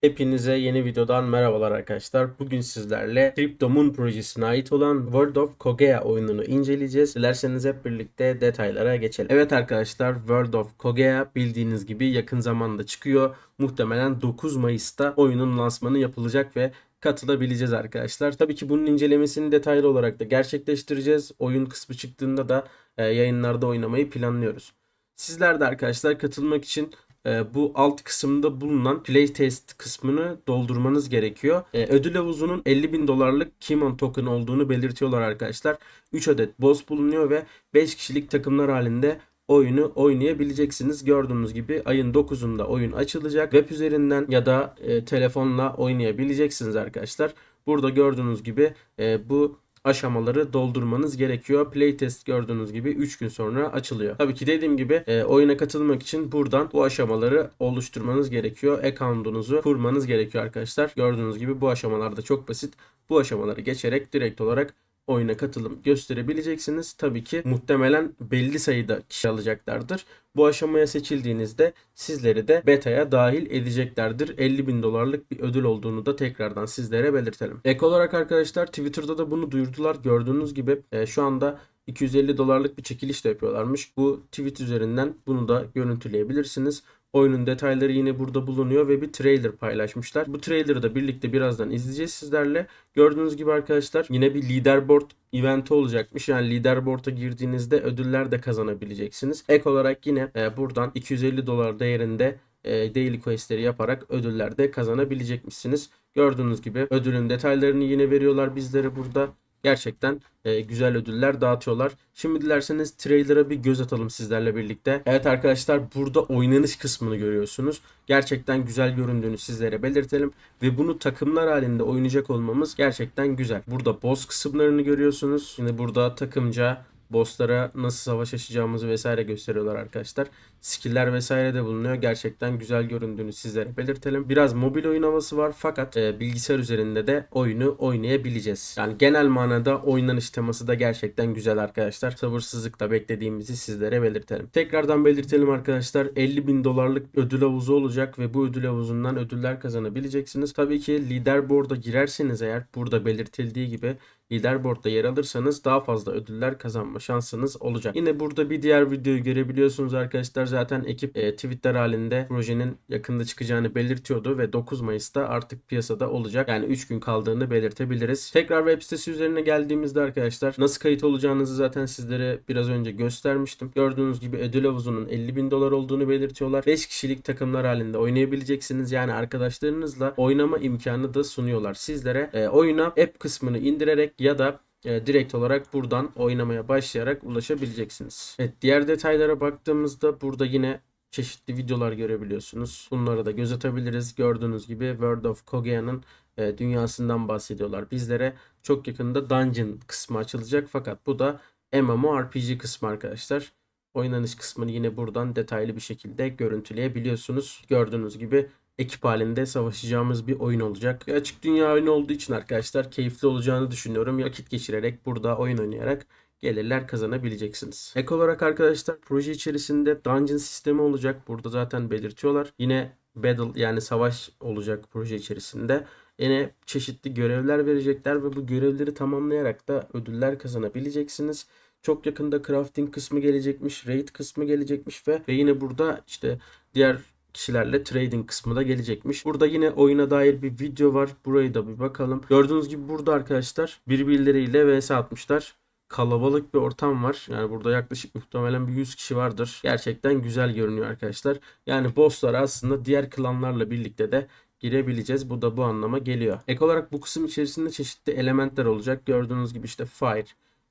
Hepinize yeni videodan merhabalar arkadaşlar. Bugün sizlerle Crypto Moon projesine ait olan World of Kogea oyununu inceleyeceğiz. Dilerseniz hep birlikte detaylara geçelim. Evet arkadaşlar World of Kogea bildiğiniz gibi yakın zamanda çıkıyor. Muhtemelen 9 Mayıs'ta oyunun lansmanı yapılacak ve katılabileceğiz arkadaşlar. Tabii ki bunun incelemesini detaylı olarak da gerçekleştireceğiz. Oyun kısmı çıktığında da e, yayınlarda oynamayı planlıyoruz. Sizler de arkadaşlar katılmak için bu alt kısımda bulunan playtest kısmını doldurmanız gerekiyor. E, ödül havuzunun 50 bin dolarlık Kimon token olduğunu belirtiyorlar arkadaşlar. 3 adet boss bulunuyor ve 5 kişilik takımlar halinde oyunu oynayabileceksiniz. Gördüğünüz gibi ayın 9'unda oyun açılacak. Web üzerinden ya da e, telefonla oynayabileceksiniz arkadaşlar. Burada gördüğünüz gibi e, bu aşamaları doldurmanız gerekiyor. Playtest gördüğünüz gibi 3 gün sonra açılıyor. Tabii ki dediğim gibi e, oyuna katılmak için buradan bu aşamaları oluşturmanız gerekiyor. Account'unuzu kurmanız gerekiyor arkadaşlar. Gördüğünüz gibi bu aşamalar da çok basit. Bu aşamaları geçerek direkt olarak oyuna katılım gösterebileceksiniz. Tabii ki muhtemelen belli sayıda kişi alacaklardır. Bu aşamaya seçildiğinizde sizleri de beta'ya dahil edeceklerdir. 50 bin dolarlık bir ödül olduğunu da tekrardan sizlere belirtelim. Ek olarak arkadaşlar Twitter'da da bunu duyurdular. Gördüğünüz gibi e, şu anda 250 dolarlık bir çekiliş de yapıyorlarmış. Bu tweet üzerinden bunu da görüntüleyebilirsiniz. Oyunun detayları yine burada bulunuyor ve bir trailer paylaşmışlar. Bu trailer'ı da birlikte birazdan izleyeceğiz sizlerle. Gördüğünüz gibi arkadaşlar yine bir leaderboard eventi olacakmış. Yani leaderboard'a girdiğinizde ödüller de kazanabileceksiniz. Ek olarak yine e, buradan 250 dolar değerinde e, daily questleri yaparak ödüller de kazanabilecekmişsiniz. Gördüğünüz gibi ödülün detaylarını yine veriyorlar bizlere burada. Gerçekten e, güzel ödüller dağıtıyorlar. Şimdi dilerseniz trailer'a bir göz atalım sizlerle birlikte. Evet arkadaşlar burada oynanış kısmını görüyorsunuz. Gerçekten güzel göründüğünü sizlere belirtelim. Ve bunu takımlar halinde oynayacak olmamız gerçekten güzel. Burada boss kısımlarını görüyorsunuz. Şimdi burada takımca bosslara nasıl savaş açacağımızı vesaire gösteriyorlar arkadaşlar. Skill'ler vesaire de bulunuyor. Gerçekten güzel göründüğünü sizlere belirtelim. Biraz mobil oyun havası var fakat e, bilgisayar üzerinde de oyunu oynayabileceğiz. Yani genel manada oynanış teması da gerçekten güzel arkadaşlar. Sabırsızlıkla beklediğimizi sizlere belirtelim. Tekrardan belirtelim arkadaşlar. 50 bin dolarlık ödül havuzu olacak ve bu ödül havuzundan ödüller kazanabileceksiniz. Tabii ki leaderboard'a girerseniz eğer burada belirtildiği gibi leaderboard'da yer alırsanız daha fazla ödüller kazanma şansınız olacak. Yine burada bir diğer videoyu görebiliyorsunuz arkadaşlar. Zaten ekip e, Twitter halinde projenin yakında çıkacağını belirtiyordu ve 9 Mayıs'ta artık piyasada olacak. Yani 3 gün kaldığını belirtebiliriz. Tekrar web sitesi üzerine geldiğimizde arkadaşlar nasıl kayıt olacağınızı zaten sizlere biraz önce göstermiştim. Gördüğünüz gibi ödül havuzunun 50 bin dolar olduğunu belirtiyorlar. 5 kişilik takımlar halinde oynayabileceksiniz. Yani arkadaşlarınızla oynama imkanı da sunuyorlar sizlere. E, oyuna app kısmını indirerek ya da e, direkt olarak buradan oynamaya başlayarak ulaşabileceksiniz. Evet diğer detaylara baktığımızda burada yine çeşitli videolar görebiliyorsunuz. Bunlara da göz atabiliriz. Gördüğünüz gibi World of Kogea'nın e, dünyasından bahsediyorlar bizlere. Çok yakında Dungeon kısmı açılacak fakat bu da MMORPG kısmı arkadaşlar. Oynanış kısmını yine buradan detaylı bir şekilde görüntüleyebiliyorsunuz. Gördüğünüz gibi ekip halinde savaşacağımız bir oyun olacak. Açık dünya oyunu olduğu için arkadaşlar keyifli olacağını düşünüyorum. Vakit geçirerek burada oyun oynayarak gelirler kazanabileceksiniz. Ek olarak arkadaşlar proje içerisinde dungeon sistemi olacak. Burada zaten belirtiyorlar. Yine battle yani savaş olacak proje içerisinde. Yine çeşitli görevler verecekler ve bu görevleri tamamlayarak da ödüller kazanabileceksiniz. Çok yakında crafting kısmı gelecekmiş, raid kısmı gelecekmiş ve, ve yine burada işte diğer kişilerle trading kısmı da gelecekmiş. Burada yine oyuna dair bir video var. Burayı da bir bakalım. Gördüğünüz gibi burada arkadaşlar birbirleriyle vs atmışlar. Kalabalık bir ortam var. Yani burada yaklaşık muhtemelen bir 100 kişi vardır. Gerçekten güzel görünüyor arkadaşlar. Yani bosslar aslında diğer klanlarla birlikte de girebileceğiz. Bu da bu anlama geliyor. Ek olarak bu kısım içerisinde çeşitli elementler olacak. Gördüğünüz gibi işte fire,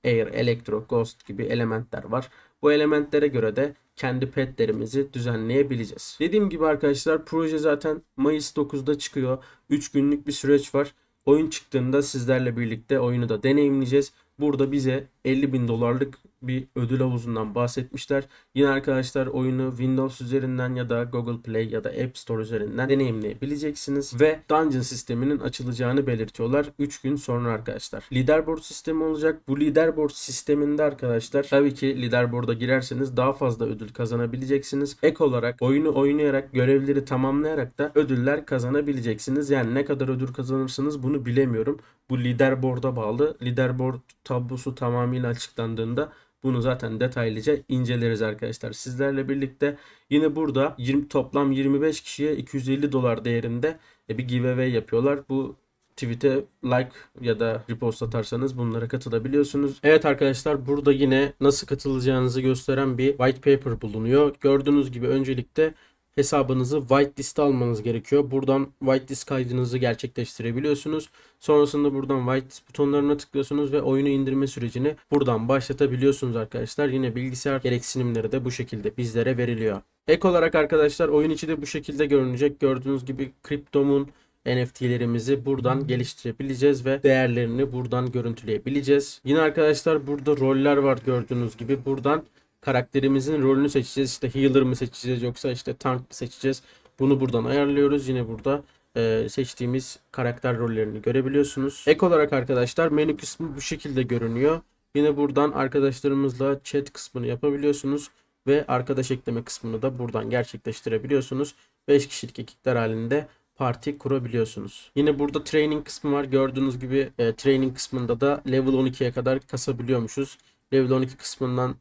air, electro, ghost gibi elementler var. Bu elementlere göre de kendi petlerimizi düzenleyebileceğiz. Dediğim gibi arkadaşlar proje zaten Mayıs 9'da çıkıyor. 3 günlük bir süreç var. Oyun çıktığında sizlerle birlikte oyunu da deneyimleyeceğiz. Burada bize 50 bin dolarlık bir ödül havuzundan bahsetmişler. Yine arkadaşlar oyunu Windows üzerinden ya da Google Play ya da App Store üzerinden deneyimleyebileceksiniz. Ve Dungeon sisteminin açılacağını belirtiyorlar 3 gün sonra arkadaşlar. Leaderboard sistemi olacak. Bu leaderboard sisteminde arkadaşlar tabii ki leaderboard'a girerseniz daha fazla ödül kazanabileceksiniz. Ek olarak oyunu oynayarak görevleri tamamlayarak da ödüller kazanabileceksiniz. Yani ne kadar ödül kazanırsınız bunu bilemiyorum. Bu leaderboard'a bağlı. Leaderboard tablosu tamamıyla açıklandığında bunu zaten detaylıca inceleriz arkadaşlar sizlerle birlikte. Yine burada 20, toplam 25 kişiye 250 dolar değerinde e, bir giveaway yapıyorlar. Bu tweet'e like ya da repost atarsanız bunlara katılabiliyorsunuz. Evet arkadaşlar burada yine nasıl katılacağınızı gösteren bir white paper bulunuyor. Gördüğünüz gibi öncelikle hesabınızı whitelist almanız gerekiyor. Buradan whitelist kaydınızı gerçekleştirebiliyorsunuz. Sonrasında buradan whitelist butonlarına tıklıyorsunuz ve oyunu indirme sürecini buradan başlatabiliyorsunuz arkadaşlar. Yine bilgisayar gereksinimleri de bu şekilde bizlere veriliyor. Ek olarak arkadaşlar oyun içi de bu şekilde görünecek. Gördüğünüz gibi Crypto'nun NFT'lerimizi buradan geliştirebileceğiz ve değerlerini buradan görüntüleyebileceğiz. Yine arkadaşlar burada roller var gördüğünüz gibi. Buradan karakterimizin rolünü seçeceğiz. İşte healer mı seçeceğiz yoksa işte tank mı seçeceğiz. Bunu buradan ayarlıyoruz. Yine burada e, seçtiğimiz karakter rollerini görebiliyorsunuz. Ek olarak arkadaşlar menü kısmı bu şekilde görünüyor. Yine buradan arkadaşlarımızla chat kısmını yapabiliyorsunuz ve arkadaş ekleme kısmını da buradan gerçekleştirebiliyorsunuz. 5 kişilik ekipler halinde parti kurabiliyorsunuz. Yine burada training kısmı var. Gördüğünüz gibi e, training kısmında da level 12'ye kadar kasabiliyormuşuz. Level 12 kısmından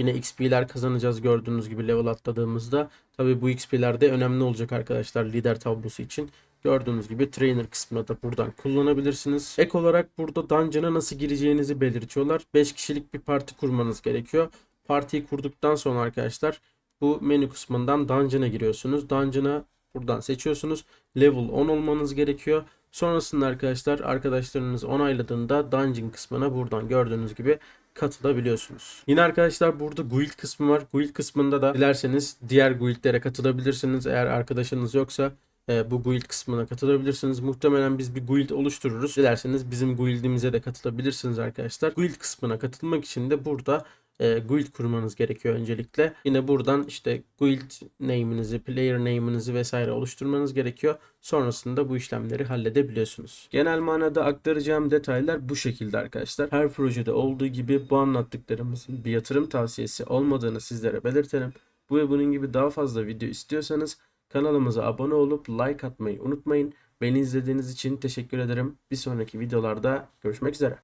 yine XP'ler kazanacağız gördüğünüz gibi level atladığımızda. Tabi bu XP'ler de önemli olacak arkadaşlar lider tablosu için. Gördüğünüz gibi trainer kısmına da buradan kullanabilirsiniz. Ek olarak burada dungeon'a nasıl gireceğinizi belirtiyorlar. 5 kişilik bir parti kurmanız gerekiyor. Partiyi kurduktan sonra arkadaşlar bu menü kısmından dungeon'a giriyorsunuz. Dungeon'a buradan seçiyorsunuz. Level 10 olmanız gerekiyor. Sonrasında arkadaşlar arkadaşlarınız onayladığında dungeon kısmına buradan gördüğünüz gibi katılabiliyorsunuz. Yine arkadaşlar burada guild kısmı var. Guild kısmında da dilerseniz diğer guildlere katılabilirsiniz. Eğer arkadaşınız yoksa e, bu guild kısmına katılabilirsiniz. Muhtemelen biz bir guild oluştururuz. Dilerseniz bizim guildimize de katılabilirsiniz arkadaşlar. Guild kısmına katılmak için de burada e, guild kurmanız gerekiyor öncelikle. Yine buradan işte guild name'inizi, player name'inizi vesaire oluşturmanız gerekiyor. Sonrasında bu işlemleri halledebiliyorsunuz. Genel manada aktaracağım detaylar bu şekilde arkadaşlar. Her projede olduğu gibi bu anlattıklarımızın bir yatırım tavsiyesi olmadığını sizlere belirtelim. Bu ve bunun gibi daha fazla video istiyorsanız kanalımıza abone olup like atmayı unutmayın. Beni izlediğiniz için teşekkür ederim. Bir sonraki videolarda görüşmek üzere.